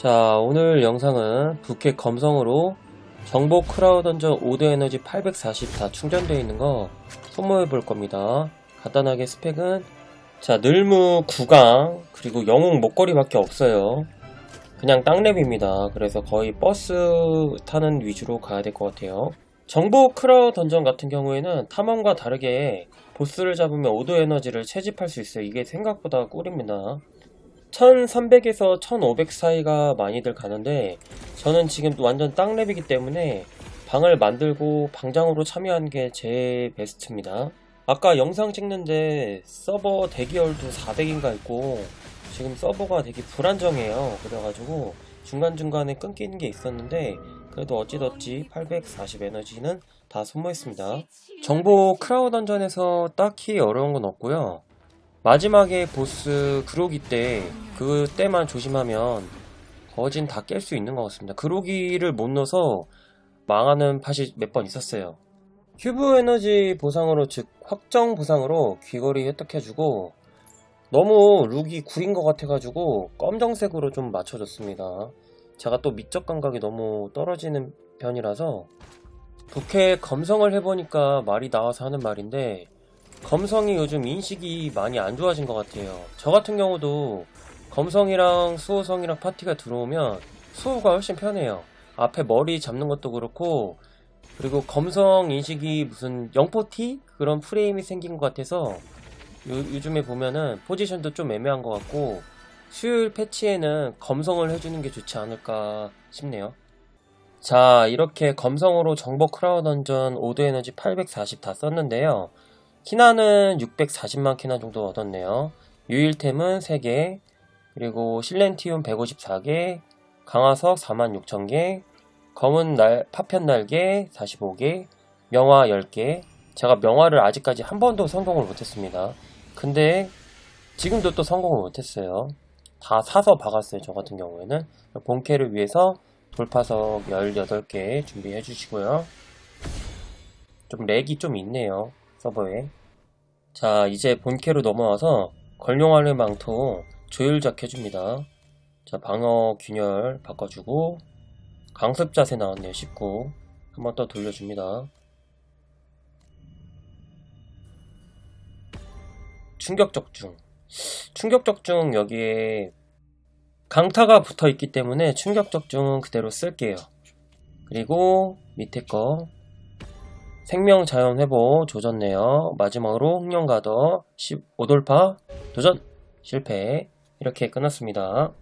자, 오늘 영상은 부캐 검성으로 정보 크라우드 던전 5대 에너지 840 다 충전되어 있는 거 소모해 볼 겁니다. 간단하게 스펙은 자, 늘무 9강 그리고 영웅 목걸이밖에 없어요. 그냥 땅랩입니다. 그래서 거의 버스 타는 위주로 가야 될 것 같아요. 정보 크라우드 던전 같은 경우에는 탐험과 다르게 보스를 잡으면 오도 에너지를 채집할 수 있어요. 이게 생각보다 꿀입니다. 1300에서 1500 사이가 많이들 가는데 저는 지금 완전 땅랩이기 때문에 방을 만들고 방장으로 참여한 게제 베스트입니다. 아까 영상 찍는데 서버 대기열도 400인가 있고 지금 서버가 되게 불안정해요. 그래가지고 중간중간에 끊기는 게 있었는데 그래도 어찌됐지 840 에너지는 다 소모했습니다. 정보 크라우드 던전에서 딱히 어려운 건 없고요. 마지막에 보스 그로기 때 그때만 조심하면 거진 다 깰 수 있는 것 같습니다. 그로기를 못 넣어서 망하는 팟이 몇 번 있었어요. 큐브 에너지 보상으로 즉 확정 보상으로 귀걸이 획득해주고 너무 룩이 구린 것 같아가지고 검정색으로 좀 맞춰줬습니다. 제가 또 미적 감각이 너무 떨어지는 편이라서 부캐 검성을 해보니까 말이 나와서 하는 말인데 검성이 요즘 인식이 많이 안 좋아진 것 같아요. 저 같은 경우도 검성이랑 수호성이랑 파티가 들어오면 수호가 훨씬 편해요. 앞에 머리 잡는 것도 그렇고 그리고 검성 인식이 무슨 영포티 그런 프레임이 생긴 것 같아서 요, 즘에 보면은 포지션도 좀 애매한 것 같고 수요일 패치에는 검성을 해주는 게 좋지 않을까 싶네요. 자 이렇게 검성으로 정보 크라우 던전 5드 에너지 840 다 썼는데요. 키나는 640만 키나 정도 얻었네요. 유일템은 3개, 그리고 실렌티움 154개, 강화석 46,000개, 검은 날, 파편 날개 45개, 명화 10개. 제가 명화를 아직까지 한 번도 성공을 못했습니다. 근데 지금도 또 성공을 못했어요. 다 사서 박았어요, 저 같은 경우에는. 본캐를 위해서 돌파석 18개 준비해 주시고요. 좀 렉이 좀 있네요, 서버에. 자, 이제 본캐로 넘어와서 걸룡알의 망토 조율작 해줍니다. 자, 방어 균열 바꿔주고, 강습 자세 나왔네요, 19. 한번 더 돌려줍니다. 충격 적중. 충격 적중 여기에 강타가 붙어 있기 때문에 충격 적중은 그대로 쓸게요. 그리고 밑에 거 생명 자연 회복 조졌네요. 마지막으로 흑룡가더 15돌파 도전 실패 이렇게 끝났습니다.